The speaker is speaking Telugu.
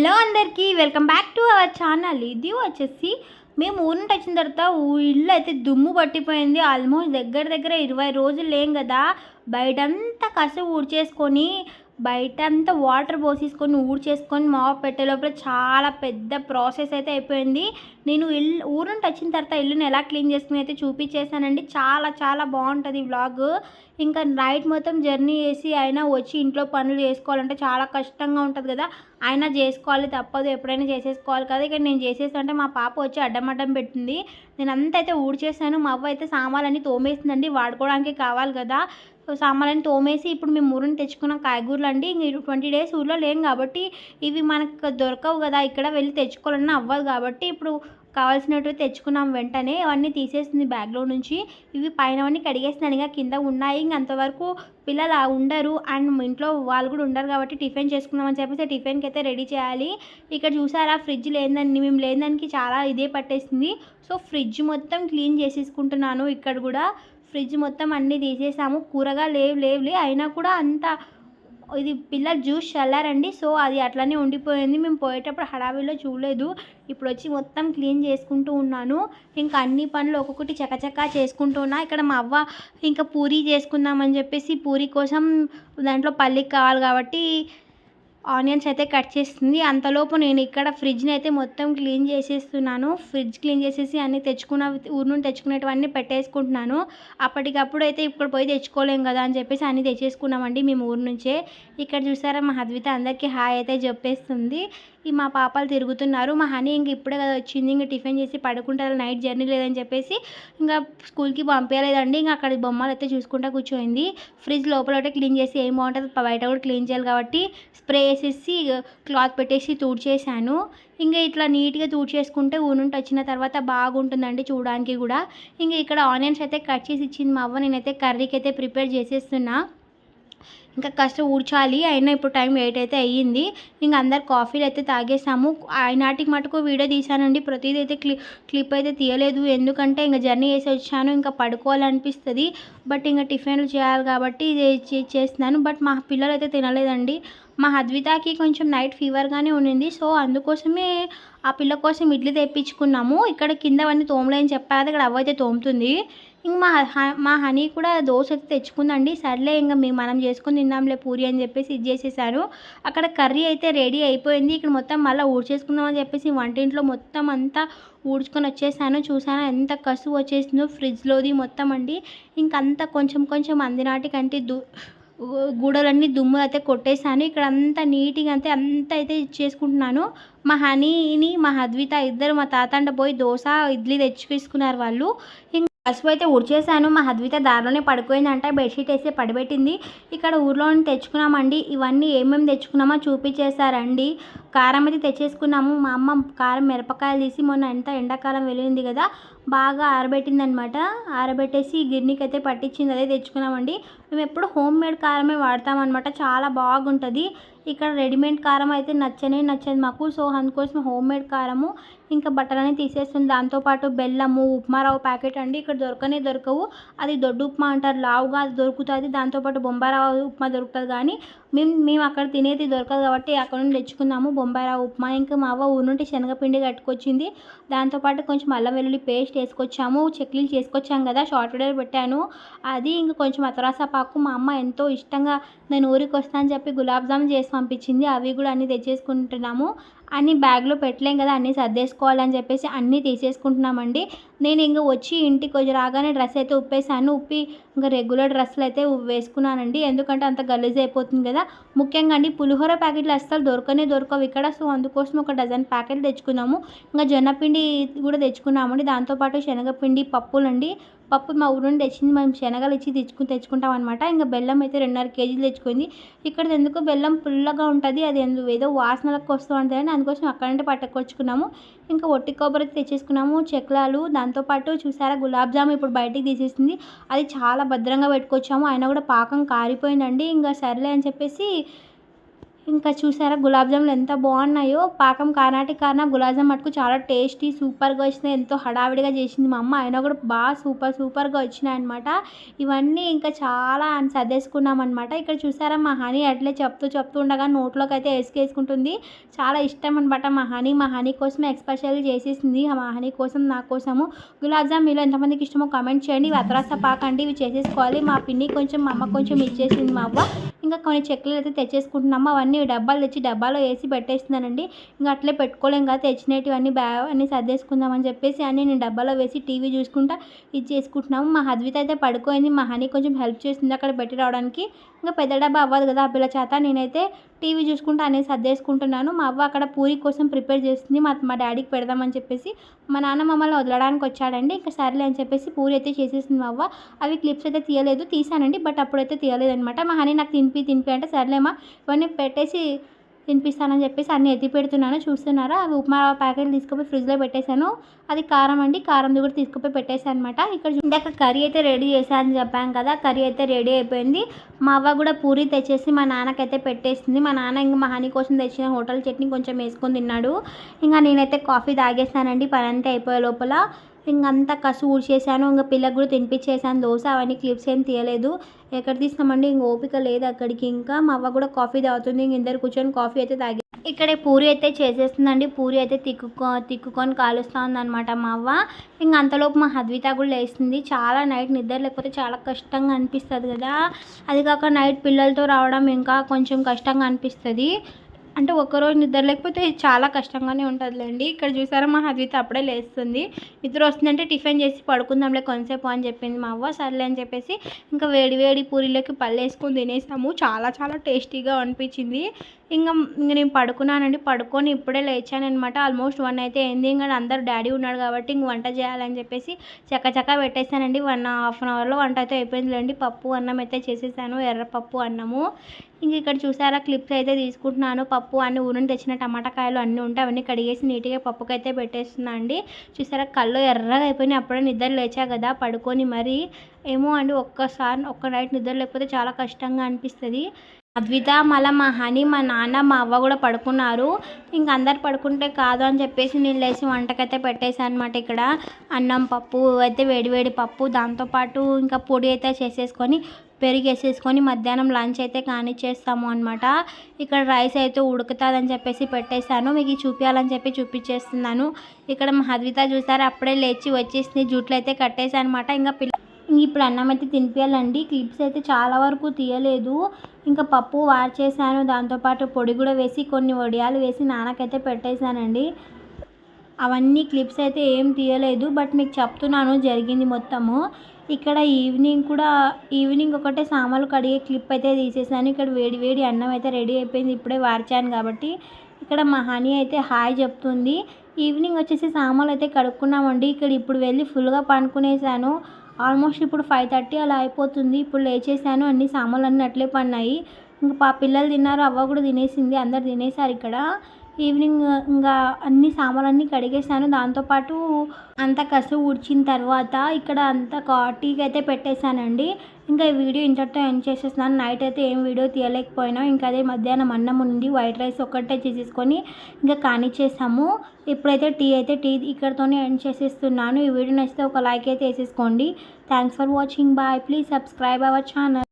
హలో అందరికీ welcome back to our channel. ఇది వచ్చేసి మేము ఊరు నుండి వచ్చిన తర్వాత ఇల్లు అయితే దుమ్ము పట్టిపోయింది. ఆల్మోస్ట్ దగ్గర దగ్గర ఇరవై రోజులు లేం కదా. బయటంతా కసి ఊడ్చేసుకొని బయట అంతా వాటర్ పోసేసుకొని ఊడ్చేసుకొని మావ పెట్టే లోపల చాలా పెద్ద ప్రాసెస్ అయితే అయిపోయింది. నేను ఇల్లు ఊరు నుండి వచ్చిన తర్వాత ఇల్లుని ఎలా క్లీన్ చేసుకుని అయితే చూపించేసానండి చాలా చాలా బాగుంటుంది వ్లాగ్. ఇంకా నైట్ మొత్తం జర్నీ చేసి అయినా వచ్చి ఇంట్లో పనులు చేసుకోవాలంటే చాలా కష్టంగా ఉంటుంది కదా. అయినా చేసుకోవాలి తప్పదు ఎప్పుడైనా చేసేసుకోవాలి కదా. ఇక నేను చేసేస్తుంటే మా పాప వచ్చి అడ్డం అడ్డం పెట్టింది. నేను అంతా అయితే ఊడ్చేసాను మా అవ్వ అయితే సామాన్లన్నీ తోమేసిందండి. వాడుకోవడానికి కావాలి కదా. సో తోమేసి ఇప్పుడు మేము ఊరిని తెచ్చుకున్న కాయగూరలు అండి ఇంక ట్వంటీ డేస్ ఊర్లో లేం కాబట్టి ఇవి మనకు దొరకవు కదా ఇక్కడ వెళ్ళి తెచ్చుకోవాలన్నా అవ్వదు కాబట్టి ఇప్పుడు కావాల్సినట్టు తెచ్చుకున్నాం వెంటనే అవన్నీ తీసేసింది బ్యాగ్లో నుంచి. ఇవి పైనవన్నీ కడిగేసినాను ఇంకా కింద ఉన్నాయి. ఇంక అంతవరకు పిల్లలు ఉండరు. అండ్ ఇంట్లో వాళ్ళు కూడా ఉండరు కాబట్టి టిఫిన్ చేసుకుందామని చెప్పేసి టిఫిన్కి అయితే రెడీ చేయాలి. ఇక్కడ చూసారా ఫ్రిడ్జ్ లేదని మేము లేదానికి చాలా ఇదే పట్టేసింది. సో ఫ్రిడ్జ్ మొత్తం క్లీన్ చేసేసుకుంటున్నాను ఇక్కడ కూడా. ఫ్రిడ్జ్ మొత్తం అన్నీ తీసేసాము. కూరగా లేవు లేవులే అయినా కూడా అంత ఇది పిల్లలు జ్యూస్ చల్లారండి. సో అది అట్లనే ఉండిపోయింది. మేము పోయేటప్పుడు హడావిలో చూడలేదు. ఇప్పుడు వచ్చి మొత్తం క్లీన్ చేసుకుంటూ ఉన్నాను. ఇంకా అన్ని పనులు ఒక్కొక్కటి చకచకా చేసుకుంటూ ఉన్నా. ఇక్కడ మా అవ్వ ఇంకా పూరీ చేసుకుందామని చెప్పేసి పూరీ కోసం దాంట్లో పల్లికి కావాలి కాబట్టి ఆనియన్స్ అయితే కట్ చేస్తుంది అంతలోపు నేను ఇక్కడ ఫ్రిడ్జ్ని అయితే మొత్తం క్లీన్ చేసేస్తున్నాను. ఫ్రిడ్జ్ క్లీన్ చేసేసి అన్నీ తెచ్చుకున్న ఊరు నుండి తెచ్చుకునేటివన్నీ పెట్టేసుకుంటున్నాను. అప్పటికప్పుడు అయితే ఇక్కడ పోయి తెచ్చుకోలేం కదా అని చెప్పేసి అన్నీ తెచ్చేసుకున్నామండి మేము ఊరు నుంచే. ఇక్కడ చూసారా మా హద్విత అందరికీ హాయ్ అయితే చెప్పేస్తుంది. ఈ మా పాపాలు తిరుగుతున్నారు. మా హనీ ఇంక ఇప్పుడే కదా వచ్చింది. ఇంక టిఫిన్ చేసి పడుకుంటారు. నైట్ జర్నీ లేదని చెప్పేసి ఇంకా స్కూల్కి పంపించలేదండి ఇంకా అక్కడ బొమ్మలు అయితే చూసుకుంటా కూర్చోయింది. ఫ్రిడ్జ్ లోపల ఒకటే క్లీన్ చేసి ఏం బాగుంటుంది బయట కూడా క్లీన్ చేయాలి కాబట్టి స్ప్రే వేసేసి క్లాత్ పెట్టేసి తుడిచేసాను ఇంకా ఇట్లా నీట్గా తుడిచేసుకుంటే ఊనుంటి వచ్చిన తర్వాత బాగుంటుందండి చూడడానికి కూడా. ఇంకా ఇక్కడ ఆనియన్స్ అయితే కట్ చేసి ఇచ్చింది మా అవ్వ. నేనైతే కర్రీకి అయితే ప్రిపేర్ చేసేస్తున్నా. ఇంకా కాస్త ఊడ్చాలి. అయినా ఇప్పుడు టైం ఎయిట్ అయితే అయ్యింది. ఇంకా అందరు కాఫీలు అయితే తాగేసాము. ఆయనాటికి మటుకు వీడియో తీసానండి ప్రతిదీ అయితే క్లి క్లిప్ అయితే తీయలేదు. ఎందుకంటే ఇంకా జర్నీ చేసి వచ్చాను. ఇంకా పడుకోవాలనిపిస్తుంది. బట్ ఇంకా టిఫిన్లు చేయాలి కాబట్టి ఇది చేస్తున్నాను. బట్ మా పిల్లలు అయితే తినలేదండి. మా అద్వితాకి కొంచెం నైట్ ఫీవర్గానే ఉండింది సో అందుకోసమే ఆ పిల్ల కోసం ఇడ్లీ తెప్పించుకున్నాము. ఇక్కడ కింద అవన్నీ తోమలేని చెప్పారు ఇక్కడ అవైతే తోముతుంది. ఇంక మా హ- మా హనీ కూడా దోశ అయితే తెచ్చుకుందండి. సర్లే ఇంకా మేము మనం చేసుకుని తిందాంలే పూరి అని చెప్పేసి ఇది చేసేసాను అక్కడ కర్రీ అయితే రెడీ అయిపోయింది. ఇక్కడ మొత్తం మళ్ళీ ఊడ్చేసుకుందామని చెప్పేసి వంటింట్లో మొత్తం అంతా ఊడ్చుకొని వచ్చేసాను. చూసాను ఎంత కసువు వచ్చేసిందో ఫ్రిడ్జ్లోది మొత్తం అండి. ఇంకంతా కొంచెం కొంచెం అందినాటికంటే దు గూడలన్నీ దుమ్ము అయితే కొట్టేసాను. ఇక్కడ అంతా నీట్గా అంతే అంతా అయితే చేసుకుంటున్నాను. మా హనీని మా హద్విత ఇద్దరు మా తాతండ పోయి దోశ ఇడ్లీ తెచ్చుకేసుకున్నారు వాళ్ళు. పసుపు అయితే ఉడిచేసాను మా హద్విత దారిలోనే పడిపోయిందంట. బెడ్షీట్ వేసి పడిపెట్టింది. ఇక్కడ ఊర్లోనే తెచ్చుకున్నామండి. ఇవన్నీ ఏమేమి తెచ్చుకున్నామో చూపించేశారండి కారం అయితే తెచ్చేసుకున్నాము. మా అమ్మ కారం మిరపకాయలు తీసి మొన్న ఎంత ఎండాకాలం వెళ్ళింది కదా బాగా ఆరబెట్టింది అనమాట ఆరబెట్టేసి గిర్నీకి అయితే పట్టించింది. అదే తెచ్చుకున్నామండి. మేము ఎప్పుడు హోమ్ మేడ్ కారమే వాడతామన్నమాట. చాలా బాగుంటుంది. ఇక్కడ రెడీమేడ్ కారం అయితే నచ్చనే నచ్చదు. మాకు సో అందుకోసం హోమ్ మేడ్ కారము ఇంకా బట్టలని తీసేస్తుంది. దాంతోపాటు బెల్లము ఉప్మా ప్యాకెట్ అండి. ఇక్కడ దొరకనే దొరకవు. అది దొడ్డు ఉప్మా అంటారు. లావుగా అది దొరుకుతుంది. దాంతోపాటు బొంబారావు ఉప్మా దొరుకుతుంది. కానీ మేము మేము అక్కడ తినేది దొరకదు కాబట్టి అక్కడ నుండి తెచ్చుకున్నాము బొంబాయిరావు ఉప్మా. ఇంకా మా అవ్వ ఊరు నుండి శనగపిండి కట్టుకొచ్చింది. దాంతోపాటు కొంచెం అల్లం వెల్లుల్లి పేస్ట్ వేసుకొచ్చాము. చెక్లీలు చేసుకొచ్చాం కదా షార్ట్ వీడియో పెట్టాను. అది ఇంకా కొంచెం అతరాసా పాకు. మా అమ్మ ఎంతో ఇష్టంగా నేను ఊరికి వస్తానని చెప్పి గులాబ్ జామ్ చేసి పంపించింది. అవి కూడా అన్నీ తెచ్చేసుకుంటున్నాము. అన్నీ బ్యాగ్లో పెట్టలేం కదా అన్నీ సర్దేసుకోవాలని చెప్పేసి అన్నీ తీసేసుకుంటున్నామండి. నేను ఇంకా వచ్చి ఇంటికి వచ్చి రాగానే డ్రెస్ అయితే ఉప్పేసాను. ఉప్పి ఇంకా రెగ్యులర్ డ్రెస్సులు అయితే వేసుకున్నానండి. ఎందుకంటే అంత గలీజ్ అయిపోతుంది కదా. ముఖ్యంగా అండి పులిహోర ప్యాకెట్లు అస్సలు దొరకనే దొరకవు. ఇక్కడ సో అందుకోసం ఒక డజన్ ప్యాకెట్లు తెచ్చుకున్నాము. ఇంకా జొన్నపిండి కూడా తెచ్చుకున్నామండి. దాంతోపాటు శనగపిండి పప్పులండి. పప్పు మా ఊరు నుండి తెచ్చింది. మనం శనగలు ఇచ్చి తెచ్చుకుని తెచ్చుకుంటాం అనమాట ఇంకా బెల్లం అయితే రెండున్నర కేజీలు తెచ్చుకుంది. ఇక్కడ ఎందుకు బెల్లం పుల్లగా ఉంటుంది అది ఎందుకు ఏదో వాసనలకు వస్తూ ఉంటుంది అని అందుకోసం అక్కడ నుండి పట్టుకొచ్చుకున్నాము. ఇంకా ఒట్టి కొబ్బరి తెచ్చేసుకున్నాము చెక్లాలు దాంతోపాటు చూసారా గులాబ్ జామ్ ఇప్పుడు బయటికి తీసేసింది. అది చాలా భద్రంగా పెట్టుకొచ్చాము. అయినా కూడా పాకం కారిపోయిందండి. ఇంకా సర్లే అని చెప్పేసి ఇంకా చూసారా గులాబ్ జాములు ఎంత బాగున్నాయో? పాకం కానాటి కారణ గులాబ్ జామ్ మటుకు చాలా టేస్టీ సూపర్గా వచ్చినాయి. ఎంతో హడావిడిగా చేసింది మా అమ్మ. అయినా కూడా బాగా సూపర్ సూపర్గా వచ్చినాయి అనమాట ఇవన్నీ ఇంకా చాలా సర్దేసుకున్నాం అనమాట ఇక్కడ చూసారా మా హనీ అట్లే చెప్తూ చెప్తూ ఉండగా నోట్లోకి అయితే వేసుకేసుకుంటుంది. చాలా ఇష్టం అనమాట మా హనీ. మా హనీ కోసం ఎక్స్పెషల్ చేసేసింది. మా హనీ కోసం నా కోసము. గులాబ్ జామ్ మీలో ఎంతమందికి ఇష్టమో కామెంట్ చేయండి. ఇవి అతరాస పాకండి. ఇవి చేసేసుకోవాలి. మా పిన్ని కొంచెం మా అమ్మ కొంచెం ఇచ్చేసింది మా అవ్వ. ఇంకా కొన్ని చెక్కలు అయితే తెచ్చేసుకుంటున్నాము. అవన్నీ డబ్బాలు తెచ్చి డబ్బాలో వేసి పెట్టేస్తున్నానండి. ఇంకా అట్లే పెట్టుకోలేం కదా తెచ్చినటివన్నీ బ్యా అన్నీ సర్దేసుకుందామని చెప్పేసి అన్నీ నేను డబ్బాలో వేసి టీవీ చూసుకుంటా ఇది చేసుకుంటున్నాము. మా హద్విత అయితే పడుకోయింది. మా హనీ కొంచెం హెల్ప్ చేసింది అక్కడ పెట్టి రావడానికి. ఇంకా పెద్ద డబ్బా అవ్వదు కదా ఆ పిల్ల చేత. నేనైతే టీవీ చూసుకుంటూ అనేది సర్దేసుకుంటున్నాను. మా అవ్వ అక్కడ పూరి కోసం ప్రిపేర్ చేస్తుంది. మా మా డాడీకి పెడదామని చెప్పేసి మా నాన్న మమ్మల్ని వదలడానికి వచ్చాడండి. ఇంకా సర్లే అని చెప్పేసి పూరి అయితే చేసేసింది మా అవ్వ. అవి క్లిప్స్ అయితే తీయలేదు తీసానండి బట్ అప్పుడైతే తీయలేదు అనమాట మా హనీ నాకు తినిపి తినిపి అంటే సర్లేమా ఇవన్నీ పెట్టేసి తినిపిస్తానని చెప్పేసి అన్నీ ఎత్తి పెడుతున్నాను. చూస్తున్నారా? అవి ఉప్మా ప్యాకెట్లు తీసుకుపోయి ఫ్రిడ్జ్లో పెట్టేశాను. అది కారం అండి. కారంది కూడా తీసుకుపోయి పెట్టేశాను అనమాట ఇక్కడ ఇందాక కర్రీ అయితే రెడీ చేశాను చెప్పాను కదా కర్రీ అయితే రెడీ అయిపోయింది. మా అవ్వ కూడా పూరి తెచ్చేసి మా నాన్నకైతే పెట్టేసింది. మా నాన్న ఇంకా మా హనీ కోసం తెచ్చిన హోటల్ చట్నీ కొంచెం వేసుకొని తిన్నాడు. ఇంకా నేనైతే కాఫీ తాగేస్తానండి పని అంతా అయిపోయే లోపల. ఇంకంతా కసు ఊడ్చేసాను ఇంకా పిల్లకు కూడా తినిపించేసాను. దోశ అవన్నీ క్లిప్స్ ఏం తీయలేదు. ఎక్కడ తీసినామండి ఇంక ఓపిక లేదు అక్కడికి. ఇంకా మా అవ్వ కూడా కాఫీ తాగుతుంది ఇంక ఇద్దరు కూర్చొని కాఫీ అయితే తాగి ఇక్కడ పూరి అయితే చేసేస్తుందండి. పూరి అయితే తిక్కుకో తిక్కుకొని కాలుస్తూ ఉందన్నమాట మా అవ్వ. ఇంక అంతలోపు మా హద్విత కూడా లేస్తుంది. చాలా నైట్ నిద్ర లేకపోతే చాలా కష్టంగా అనిపిస్తుంది కదా. అది కాక నైట్ పిల్లలతో రావడం ఇంకా కొంచెం కష్టంగా అనిపిస్తుంది. అంటే ఒక్కరోజు నిద్ర లేకపోతే చాలా కష్టంగానే ఉంటుందిలేండి. ఇక్కడ చూసారా మా హద్విత అప్పుడే లేస్తుంది. నిద్ర వస్తుందంటే టిఫిన్ చేసి పడుకుందాంలే కొంతసేపు అని చెప్పింది మా అవ్వ. సర్లే అని చెప్పేసి ఇంకా వేడి వేడి పూరీలోకి పళ్ళు వేసుకొని తినేసాము. చాలా చాలా టేస్టీగా అనిపించింది. ఇంకా ఇంక నేను పడుకున్నానండి. పడుకొని ఇప్పుడే లేచానమాట ఆల్మోస్ట్ వన్ అయితే అయింది. ఇంకా అందరు డాడీ ఉన్నాడు కాబట్టి ఇంక వంట చేయాలని చెప్పేసి చక్క చక్క పెట్టేశానండి. వన్ హాఫ్ అన్ అవర్లో వంట అయితే అయిపోయిందిలేండి. పప్పు అన్నం అయితే చేసేసాను. ఎర్రపప్పు అన్నము. ఇంక ఇక్కడ చూసారా క్లిప్స్ అయితే తీసుకుంటున్నాను. పప్పు అన్ని ఊరిని తెచ్చిన టమాటా కాయలు అన్నీ ఉంటాయి అవన్నీ కడిగేసి నీట్గా పప్పుకి అయితే పెట్టేస్తున్నా అండి. చూసారా కళ్ళు ఎర్రగా అయిపోయినాయి. అప్పుడే నిద్ర లేచా కదా పడుకొని మరి. ఏమో అండి ఒక్కసారి ఒక్క నైట్ నిద్ర లేకపోతే చాలా కష్టంగా అనిపిస్తుంది. అద్విత మళ్ళీ మా హనీ మా నాన్న మా అవ్వ కూడా పడుకున్నారు. ఇంక అందరు పడుకుంటే కాదు అని చెప్పేసి నేను లేచి వంటకైతే పెట్టేశాను అనమాట ఇక్కడ. అన్నం పప్పు అయితే వేడివేడి పప్పు దాంతోపాటు ఇంకా పొడి అయితే చేసేసుకొని పెరుగు వేసేసుకొని మధ్యాహ్నం లంచ్ అయితే కానిచ్చేస్తాము అనమాట ఇక్కడ రైస్ అయితే ఉడుకుతుందని చెప్పేసి పెట్టేశాను. మీకు చూపించాలని చెప్పి చూపించేస్తున్నాను ఇక్కడ మా అద్విత చూసారు అప్పుడే లేచి వచ్చేసింది జుట్లు అయితే కట్టేసాను అనమాట ఇంకా పిల్ల ఇప్పుడు అన్నం అయితే తినిపించాలండి క్లిప్స్ అయితే చాలా వరకు తీయలేదు. ఇంకా పప్పు వార్చేసాను దాంతోపాటు పొడి కూడా వేసి కొన్ని వడియాలు వేసి నాన్నకైతే పెట్టేశానండి. అవన్నీ క్లిప్స్ అయితే ఏం తీయలేదు. బట్ మీకు చెప్తున్నాను జరిగింది మొత్తము. ఇక్కడ ఈవినింగ్ కూడా ఈవినింగ్ ఒకటే సామాన్లు కడిగే క్లిప్ అయితే తీసేసాను ఇక్కడ వేడి వేడి అన్నం అయితే రెడీ అయిపోయింది. ఇప్పుడే వార్చాను కాబట్టి. ఇక్కడ మా హనీ అయితే హాయ్ చెప్తుంది. ఈవినింగ్ వచ్చేసి సామాన్లు అయితే కడుక్కున్నామండి. ఇక్కడ ఇప్పుడు వెళ్ళి ఫుల్గా పండుకునేసాను ఆల్మోస్ట్ ఇప్పుడు ఫైవ్ థర్టీ అలా అయిపోతుంది. ఇప్పుడు లేచేసాను అన్ని సామాన్లు అన్నీ అట్లే పడినాయి. ఇంకా పా పిల్లలు తిన్నారు అవ్వ కూడా తినేసింది అందరు తినేసారు ఇక్కడ. ఈవినింగ్ ఇంకా అన్ని సామాన్లన్నీ కడిగేసాను దాంతోపాటు అంత కసు ఊడ్చిన తర్వాత ఇక్కడ అంతా కాటీకి అయితే పెట్టేశానండి. ఇంకా ఈ వీడియో ఇంతటితో ఎండ్ చేసేస్తున్నాను. నైట్ అయితే ఏం వీడియో తీయలేకపోయినా ఇంకా అదే మధ్యాహ్నం అన్నం ఉంది వైట్ రైస్ ఒక్కటే చేసేసుకొని ఇంకా కానిచ్చేసాము. ఇప్పుడైతే టీ అయితే టీ ఇక్కడతోనే ఎండ్ చేసేస్తున్నాను. ఈ వీడియో నచ్చితే ఒక లైక్ అయితే వేసేసుకోండి. Thanks for watching bye please subscribe our channel